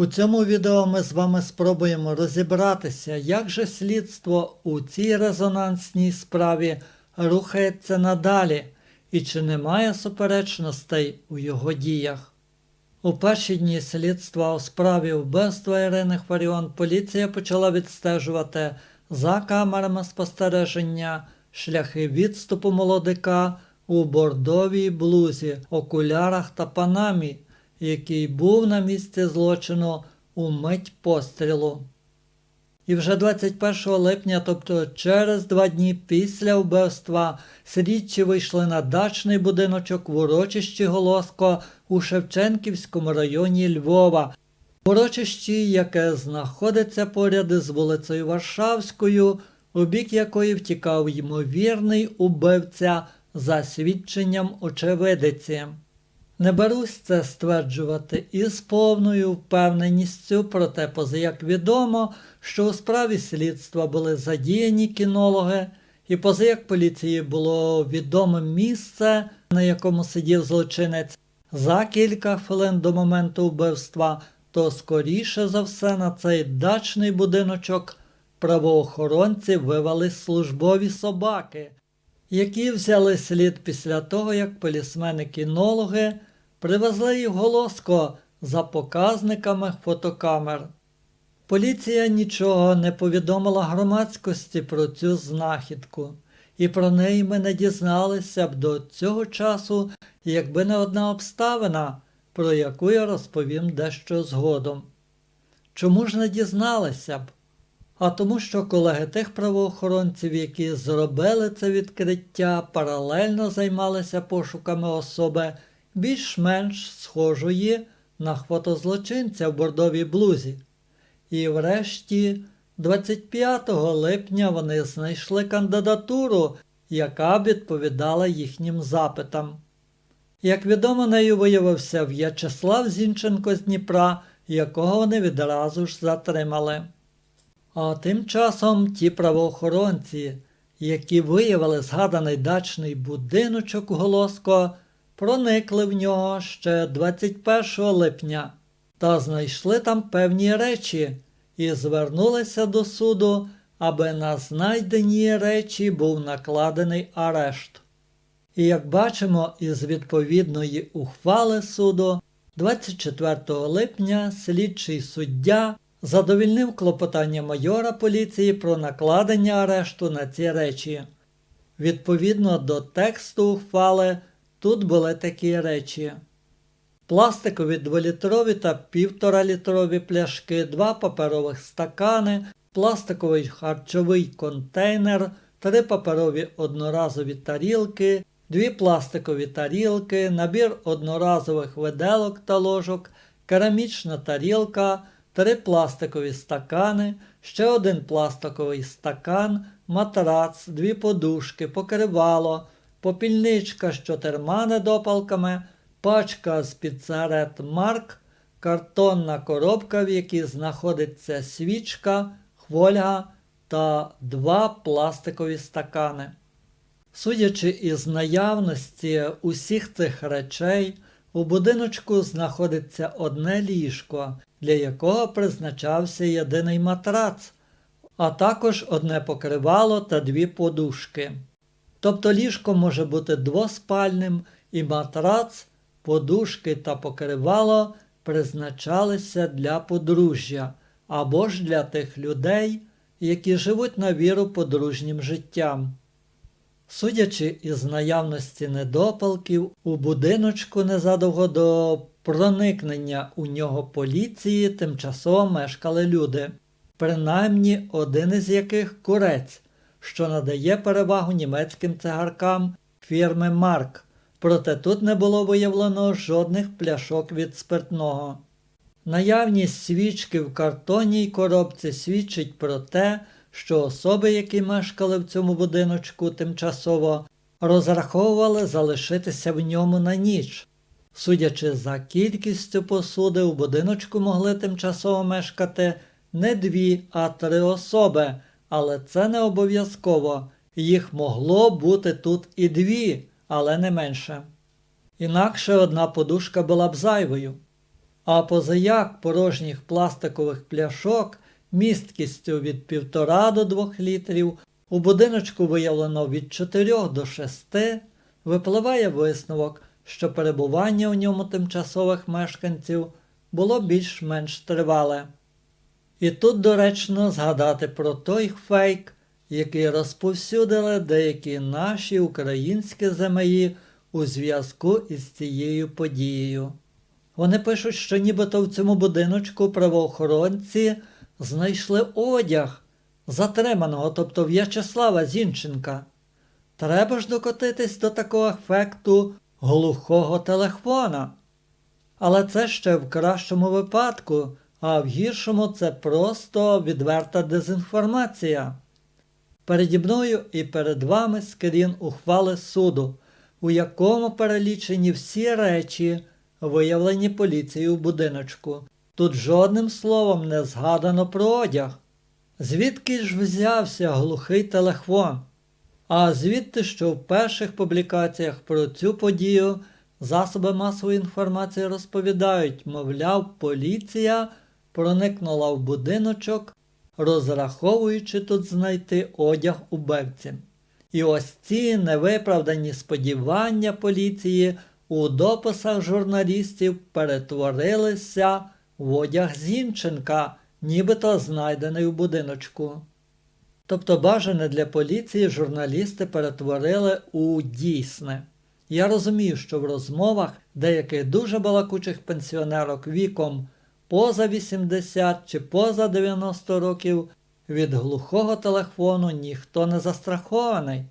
У цьому відео ми з вами спробуємо розібратися, як же слідство у цій резонансній справі рухається надалі і чи немає суперечностей у його діях. У перші дні слідства у справі вбивства Ірини Хваріон поліція почала відстежувати за камерами спостереження шляхи відступу молодика у бордовій блузі, окулярах та панамі, який був на місці злочину у мить пострілу. І вже 21 липня, тобто через два дні після вбивства, слідчі вийшли на дачний будиночок в урочищі Голоско у Шевченківському районі Львова, урочищі, яке знаходиться поряд із вулицею Варшавською, у бік якої втікав ймовірний убивця за свідченням очевидиці. Не берусь це стверджувати із повною впевненістю, проте позаяк відомо, що у справі слідства були задіяні кінологи, і позаяк поліції було відоме місце, на якому сидів злочинець, за кілька хвилин до моменту вбивства, то скоріше за все на цей дачний будиночок правоохоронці вивели службові собаки, які взяли слід після того, як полісмени-кінологи привезли їх Голоско за показниками фотокамер. Поліція нічого не повідомила громадськості про цю знахідку, і про неї ми не дізналися б до цього часу, якби не одна обставина, про яку я розповім дещо згодом. Чому ж не дізналися б? А тому, що колеги тих правоохоронців, які зробили це відкриття, паралельно займалися пошуками особи більш-менш схожої на хвотозлочинця в бордовій блузі. І врешті, 25 липня вони знайшли кандидатуру, яка відповідала їхнім запитам. Як відомо, нею виявився В'ячеслав Зінченко з Дніпра, якого вони відразу ж затримали. А тим часом ті правоохоронці, які виявили згаданий дачний будиночок у Голоско, проникли в нього ще 21 липня та знайшли там певні речі і звернулися до суду, аби на знайдені речі був накладений арешт. І як бачимо із відповідної ухвали суду, 24 липня слідчий суддя задовільнив клопотання майора поліції про накладення арешту на ці речі. Відповідно до тексту ухвали, тут були такі речі: пластикові 2-літрові та 1,5-літрові пляшки, два паперових стакани, пластиковий харчовий контейнер, три паперові одноразові тарілки, дві пластикові тарілки, набір одноразових виделок та ложок, керамічна тарілка, три пластикові стакани, ще один пластиковий стакан, матрац, дві подушки, покривало, попільничка з чотирма недопалками, пачка з під сигарет Марк, картонна коробка, в якій знаходиться свічка, хвольга та два пластикові стакани. Судячи із наявності усіх цих речей, у будиночку знаходиться одне ліжко, для якого призначався єдиний матрац, а також одне покривало та дві подушки. Тобто ліжко може бути двоспальним, і матрац, подушки та покривало призначалися для подружжя або ж для тих людей, які живуть на віру подружнім життям. Судячи із наявності недопалків, у будиночку незадовго до проникнення у нього поліції тимчасово мешкали люди, принаймні один із яких курець, що надає перевагу німецьким цигаркам фірми Марк, проте тут не було виявлено жодних пляшок від спиртного. Наявність свічки в картонній коробці свідчить про те, що особи, які мешкали в цьому будиночку тимчасово, розраховували залишитися в ньому на ніч. Судячи за кількістю посуди, у будиночку могли тимчасово мешкати не дві, а три особи, але це не обов'язково. Їх могло бути тут і дві, але не менше. Інакше одна подушка була б зайвою. А позаяк порожніх пластикових пляшок місткістю від 1,5 до 2 літрів у будиночку виявлено від 4 до 6, випливає висновок, що перебування у ньому тимчасових мешканців було більш-менш тривале. І тут доречно згадати про той фейк, який розповсюдили деякі наші українські ЗМІ у зв'язку із цією подією. Вони пишуть, що нібито в цьому будиночку правоохоронці знайшли одяг затриманого, тобто В'ячеслава Зінченка. Треба ж докотитись до такого ефекту глухого телефона. Але це ще в кращому випадку, а в гіршому це просто відверта дезінформація. Переді мною і перед вами скрін ухвали суду, у якому перелічені всі речі, виявлені поліцією в будиночку. Тут жодним словом не згадано про одяг. Звідки ж взявся глухий телефон? А звідти, що в перших публікаціях про цю подію засоби масової інформації розповідають, мовляв, поліція проникнула в будиночок, розраховуючи тут знайти одяг убивці. І ось ці невиправдані сподівання поліції у дописах журналістів перетворилися в одяг Зінченка, нібито знайдений у будиночку. Тобто бажане для поліції журналісти перетворили у дійсне. Я розумію, що в розмовах деяких дуже балакучих пенсіонерок віком поза 80 чи поза 90 років від глухого телефону ніхто не застрахований.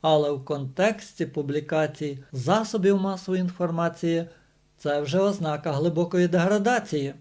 Але в контексті публікацій засобів масової інформації це вже ознака глибокої деградації.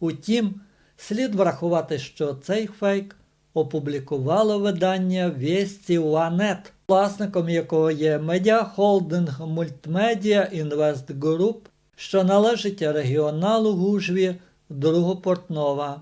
Утім, слід врахувати, що цей фейк опублікувало видання Вісті Уанет, власником якого є медіахолдинг Multimedia Invest Group, що належить регіоналу Гужві Другопортнова.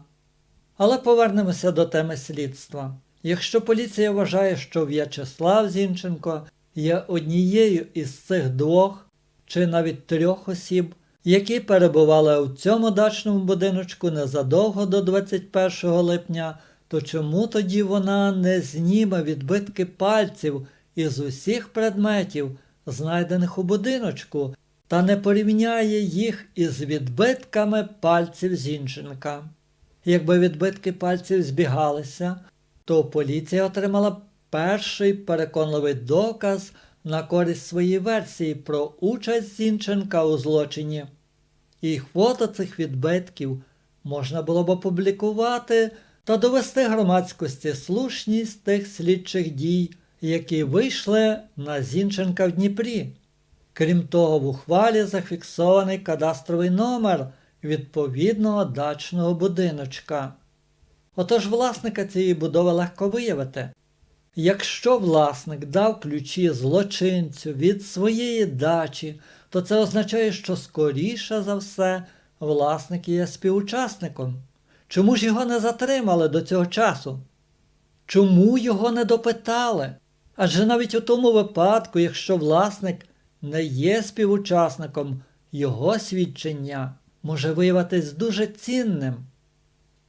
Але повернемося до теми слідства. Якщо поліція вважає, що В'ячеслав Зінченко є однією із цих двох чи навіть трьох осіб, які перебували у цьому дачному будиночку незадовго до 21 липня, то чому тоді вона не зніме відбитки пальців із усіх предметів, знайдених у будиночку, та не порівняє їх із відбитками пальців Зінченка? Якби відбитки пальців збігалися, то поліція отримала перший переконливий доказ на користь своєї версії про участь Зінченка у злочині. І фото цих відбитків можна було б опублікувати та довести громадськості слушність тих слідчих дій, які вийшли на Зінченка в Дніпрі. Крім того, в ухвалі зафіксований кадастровий номер відповідного дачного будиночка. Отож власника цієї будови легко виявити. Якщо власник дав ключі злочинцю від своєї дачі, то це означає, що скоріше за все власник є співучасником. Чому ж його не затримали до цього часу? Чому його не допитали? Адже навіть у тому випадку, якщо власник не є співучасником, його свідчення може виявитись дуже цінним.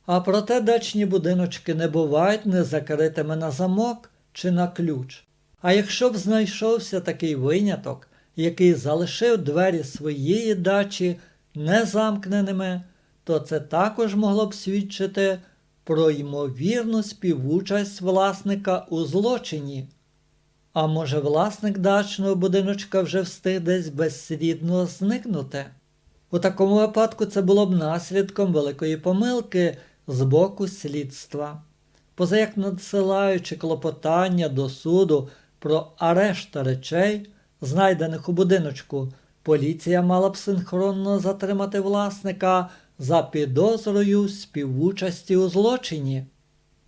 А проте дачні будиночки не бувають незакритими на замок чи на ключ. А якщо б знайшовся такий виняток, який залишив двері своєї дачі незамкненими, то це також могло б свідчити про ймовірну співучасть власника у злочині. А може власник дачного будиночка вже встиг десь безслідно зникнути? У такому випадку це було б наслідком великої помилки з боку слідства. Позаяк надсилаючи клопотання до суду про арешт речей, знайдених у будиночку, поліція мала б синхронно затримати власника за підозрою співучасті у злочині.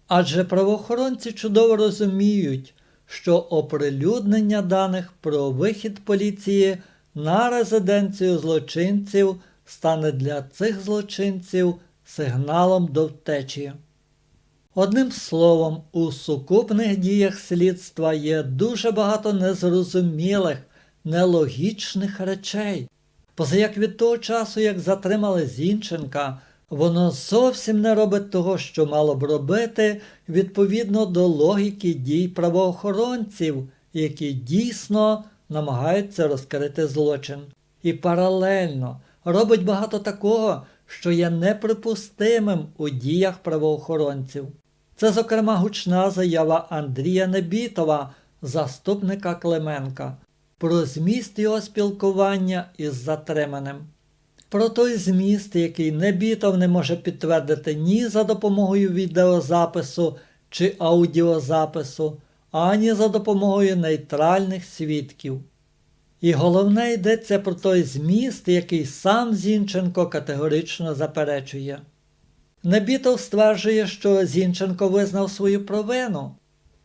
Адже правоохоронці чудово розуміють, що оприлюднення даних про вихід поліції на резиденцію злочинців стане для цих злочинців сигналом до втечі. Одним словом, у сукупних діях слідства є дуже багато незрозумілих, нелогічних речей. Поза як від того часу, як затримали Зінченка, воно зовсім не робить того, що мало б робити відповідно до логіки дій правоохоронців, які дійсно намагаються розкрити злочин. І паралельно робить багато такого, що є неприпустимим у діях правоохоронців. Це, зокрема, гучна заява Андрія Небітова, заступника Клименка, про зміст його спілкування із затриманим. Про той зміст, який Небітов не може підтвердити ні за допомогою відеозапису чи аудіозапису, ані за допомогою нейтральних свідків. І головне йдеться про той зміст, який сам Зінченко категорично заперечує. Небітов стверджує, що Зінченко визнав свою провину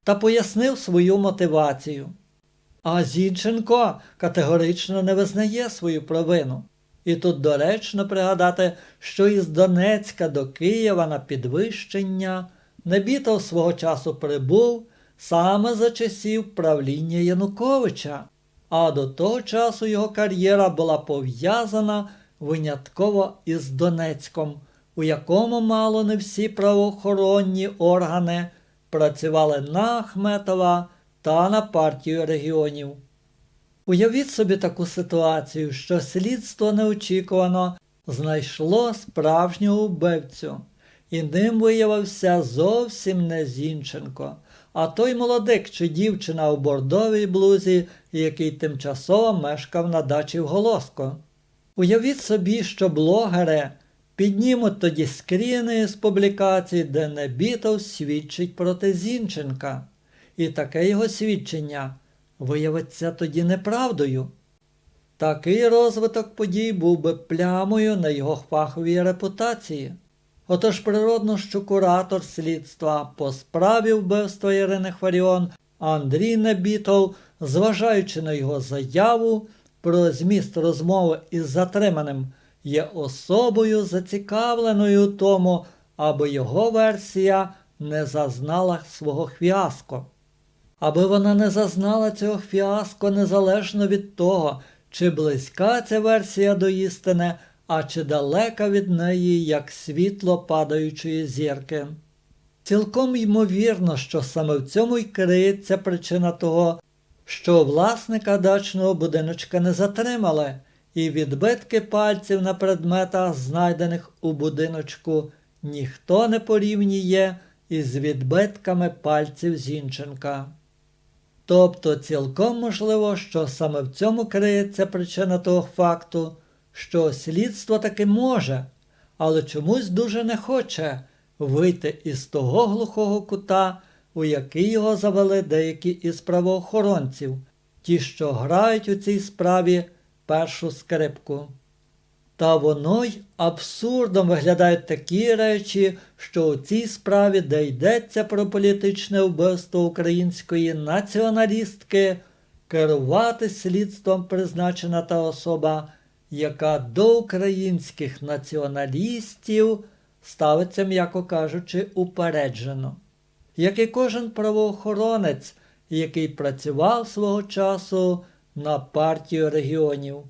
та пояснив свою мотивацію. А Зінченко категорично не визнає свою провину. І тут доречно пригадати, що із Донецька до Києва на підвищення Небітов свого часу прибув саме за часів правління Януковича, а до того часу його кар'єра була пов'язана винятково із Донецьком, у якому мало не всі правоохоронні органи працювали на Ахметова та на партію регіонів. Уявіть собі таку ситуацію, що слідство неочікувано знайшло справжнього вбивцю, і ним виявився зовсім не Зінченко, а той молодик чи дівчина у бордовій блузі, який тимчасово мешкав на дачі в Голоско. Уявіть собі, що блогери піднімуть тоді скріни з публікацій, де Небітов свідчить проти Зінченка, і таке його свідчення виявиться тоді неправдою. Такий розвиток подій був би плямою на його фаховій репутації. Отож природно, що куратор слідства по справі вбивства Ірини Хваріон Андрій Небітов, зважаючи на його заяву про зміст розмови із затриманим, є особою зацікавленою тому, аби його версія не зазнала свого хвіаско аби вона не зазнала цього фіаско незалежно від того, чи близька ця версія до істини, а чи далека від неї, як світло падаючої зірки. Цілком ймовірно, що саме в цьому й криється причина того, що власника дачного будиночка не затримали, і відбитки пальців на предметах, знайдених у будиночку, ніхто не порівнює із відбитками пальців Зінченка. Тобто цілком можливо, що саме в цьому криється причина того факту, що слідство таки може, але чомусь дуже не хоче вийти із того глухого кута, у який його завели деякі із правоохоронців, ті, що грають у цій справі першу скрипку. Та воно й абсурдом виглядають такі речі, що у цій справі, де йдеться про політичне вбивство української націоналістки, керувати слідством призначена та особа, яка до українських націоналістів ставиться, м'яко кажучи, упереджено. Як і кожен правоохоронець, який працював свого часу на партію регіонів.